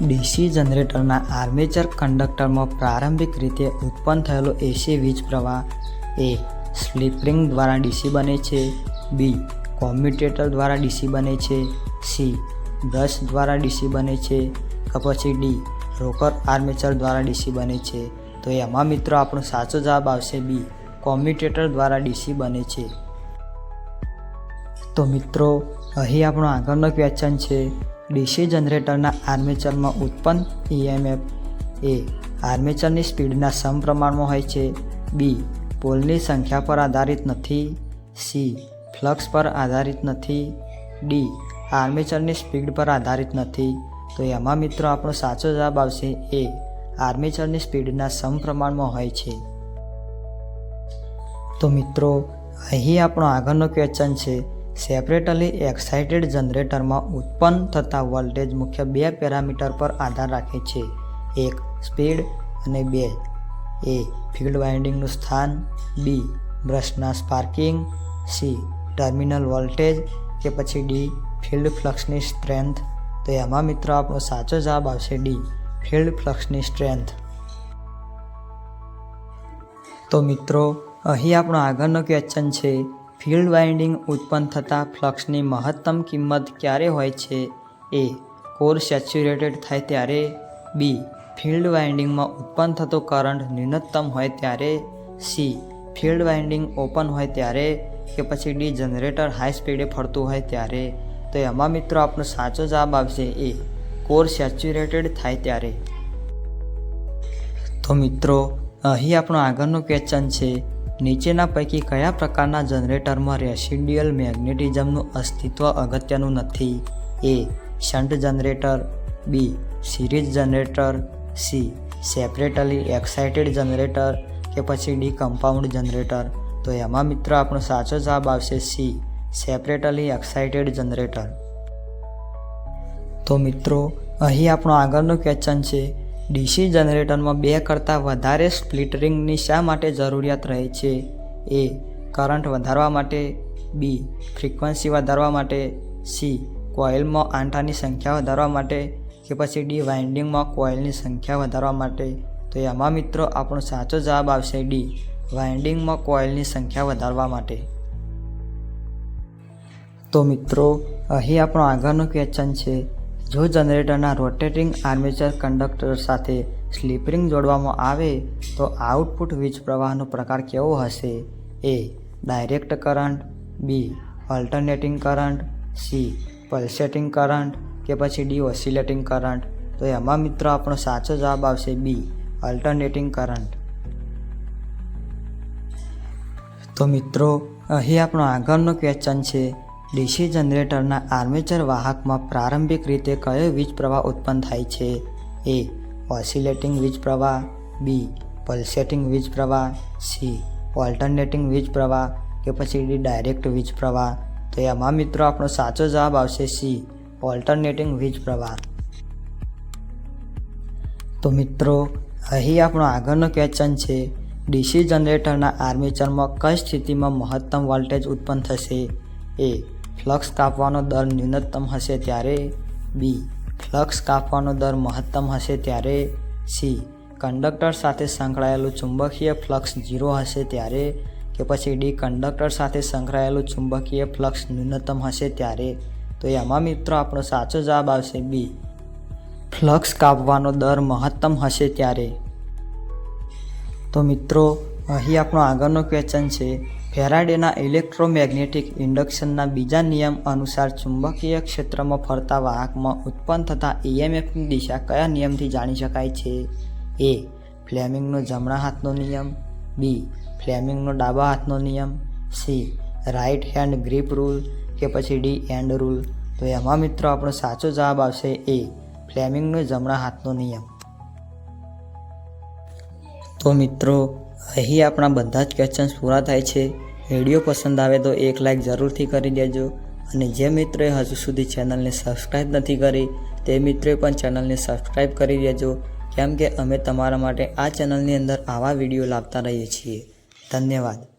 DC જનરેટરના armature કંડક્ટરમાં પ્રારંભિક રીતે ઉત્પન્ન થયેલો એસી વીજ પ્રવાહ એ સ્લીપરિંગ દ્વારા ડીસી બને છે, બી કોમ્યુટેટર દ્વારા ડીસી બને છે, સી બ્રશ દ્વારા ડીસી બને છે, કે પછી ડી રોકર આર્મેચર દ્વારા ડીસી બને છે. તો એમાં મિત્રો આપણો સાચો જવાબ આવશે બી કોમ્યુટેટર દ્વારા ડીસી બને છે. તો મિત્રો, અહીં આપણો આગળનો ક્વેશ્ચન છે ડીસી જનરેટરના આર્મેચરમાં ઉત્પન્ન ઈએમએફ. એ આર્મેચરની સ્પીડના સમપ્રમાણમાં હોય છે. બી પોલની સંખ્યા પર આધારિત નથી. સી ફ્લક્સ પર આધારિત નથી. ડી આર્મેચરની સ્પીડ પર આધારિત નથી. તો એમાં મિત્રો આપણો સાચો જવાબ આવશે એ આર્મેચરની સ્પીડના સમપ્રમાણમાં હોય છે. તો મિત્રો, અહીં આપણો આગળનો ક્વેશ્ચન છે. સેપરેટલી એક્સાઇટેડ જનરેટરમાં ઉત્પન્ન થતા વોલ્ટેજ મુખ્ય બે પેરામીટર પર આધાર રાખે છે. એક, સ્પીડ અને બે. એ, ફિલ્ડ વાઇન્ડિંગનું સ્થાન. બી, બ્રશના સ્પાર્કિંગ. સી, ટર્મિનલ વોલ્ટેજ કે પછી ડી, ફિલ્ડ ફ્લક્સની સ્ટ્રેન્થ. તો એમાં મિત્રો આપણો સાચો જવાબ આવશે ડી, ફિલ્ડ ફ્લક્સની સ્ટ્રેન્થ. તો મિત્રો, અહીં આપણો આગળનો ક્વેશ્ચન છે ફિલ્ડ વાઇન્ડિંગ ઉત્પન્ન થતા ફ્લક્સની મહત્તમ કિંમત ક્યારે હોય છે? એ કોર સેચ્યુરેટેડ થાય ત્યારે, બી ફિલ્ડ વાઇન્ડિંગમાં ઉત્પન્ન થતો કરંટ ન્યૂનતમ હોય ત્યારે, સી ફિલ્ડ વાઇન્ડિંગ ઓપન હોય ત્યારે કે પછી ડી જનરેટર હાઈ સ્પીડે ફરતું હોય ત્યારે. તો એમાં મિત્રો આપણો સાચો જવાબ આવશે એ કોર સેચ્યુરેટેડ થાય ત્યારે. તો મિત્રો, અહીં આપણો આગળનો ક્વેશ્ચન છે નીચેના પૈકી કયા પ્રકારના જનરેટરમાં રેસિડ્યુઅલ મેગ્નેટિઝમનું અસ્તિત્વ અગત્યનું નથી? A, shunt generator, B, series generator, C, separately excited generator કે પછી ડી, કમ્પાઉન્ડ જનરેટર? તો એમાં મિત્રો આપણો સાચો જવાબ આવશે સી, સેપરેટલી એક્સાઇટેડ જનરેટર. તો મિત્રો, અહીં આપણો આગળનો ક્વેશ્ચન છે ડીસી જનરેટરમાં બે કરતાં વધારે સ્પ્લિટરિંગની શા માટે જરૂરિયાત રહે છે? એ, કરંટ વધારવા માટે, બી, ફ્રીક્વન્સી વધારવા માટે, સી, કોઇલમાં આંટાની સંખ્યા વધારવા માટે કે પછી ડી, વાઇન્ડિંગમાં કોઇલની સંખ્યા વધારવા માટે? તો એમાં મિત્રો આપણો સાચો જવાબ આવશે ડી, વાઇન્ડિંગમાં કોઇલની સંખ્યા વધારવા માટે. તો મિત્રો, અહીં આપણો આગળનો ક્વેશ્ચન છે. જો જનરેટરના રોટેટિંગ આર્મેચર કંડક્ટર સાથે સ્લીપરિંગ જોડવામાં આવે, તો આઉટપુટ વીજ પ્રવાહનો પ્રકાર કેવો હશે? A, direct current, B alternating current, C, pulsating current કે પછી ડી, ઓસિલેટિંગ કરંટ. તો એમાં મિત્રો આપણો સાચો જવાબ આવશે બી, અલ્ટરનેટિંગ કરંટ. તો મિત્રો, અહીં આપણો આગળનો ક્વેશ્ચન છે. ડીસી જનરેટરના આર્મેચર વાહકમાં પ્રારંભિક રીતે કયો વીજ પ્રવાહ ઉત્પન્ન થાય છે? એ, ઓસિલેટિંગ વીજ પ્રવાહ બી, પલ્સેટિંગ વીજ પ્રવાહ સી, ઓલ્ટરનેટિંગ વીજ પ્રવાહ કે પછી ડી, ડાયરેક્ટ વીજ પ્રવાહ તો એમાં મિત્રો આપણો સાચો જવાબ આવશે સી, ઓલ્ટરનેટિંગ વીજ પ્રવાહ તો મિત્રો, અહીં આપણો આગળનો ક્વેશ્ચન છે, ડીસી જનરેટરના આર્મેચરમાં કઈ સ્થિતિમાં મહત્તમ વોલ્ટેજ ઉત્પન્ન થશે? એ ફ્લક્સ કાપવાનો દર ન્યૂનતમ હશે ત્યારે બી ફ્લક્સ કાપવાનો દર મહત્તમ હશે ત્યારે સી કંડક્ટર સાથે સંકળાયેલું ચુંબકીય ફ્લક્સ ઝીરો હશે ત્યારે કે પછી ડી કંડક્ટર સાથે સંકળાયેલું ચુંબકીય ફ્લક્સ ન્યૂનતમ હશે ત્યારે. તો એમાં મિત્રો આપણો સાચો જવાબ આવશે બી ફ્લક્સ કાપવાનો દર મહત્તમ હશે ત્યારે. તો મિત્રો, અહીં આપણો આગળનો ક્વેશ્ચન છે ફેરાડેના ઇલેક્ટ્રોમેગ્નેટિક ઇન્ડક્શનના બીજા નિયમ અનુસાર ચુંબકીય ક્ષેત્રમાં ફરતા વાહકમાં ઉત્પન્ન થતા ઇએમએફની દિશા કયા નિયમથી જાણી શકાય છે? એ ફ્લેમિંગનો જમણા હાથનો નિયમ. બી ફ્લેમિંગનો ડાબા હાથનો નિયમ. C right hand grip rule કે પછી ડી એન્ડ રૂલ. તો એમાં મિત્રો આપણો સાચો જવાબ આવશે એ ફ્લેમિંગનો જમણા હાથનો નિયમ. તો મિત્રો અહીં આપણા બધા જ ક્વેશ્ચન્સ પૂરા થાય છે. વીડિયો પસંદ આવે તો એક લાઇક જરૂરથી કરી દેજો. અને જે મિત્રોએ હજુ સુધી ચેનલને સબસ્ક્રાઈબ નથી કરી, તે મિત્રોએ પણ ચેનલને સબસ્ક્રાઈબ કરી દેજો. કેમ કે અમે તમારા માટે આ ચેનલની અંદર આવા વીડિયો લાવતા રહીએ છીએ. ધન્યવાદ.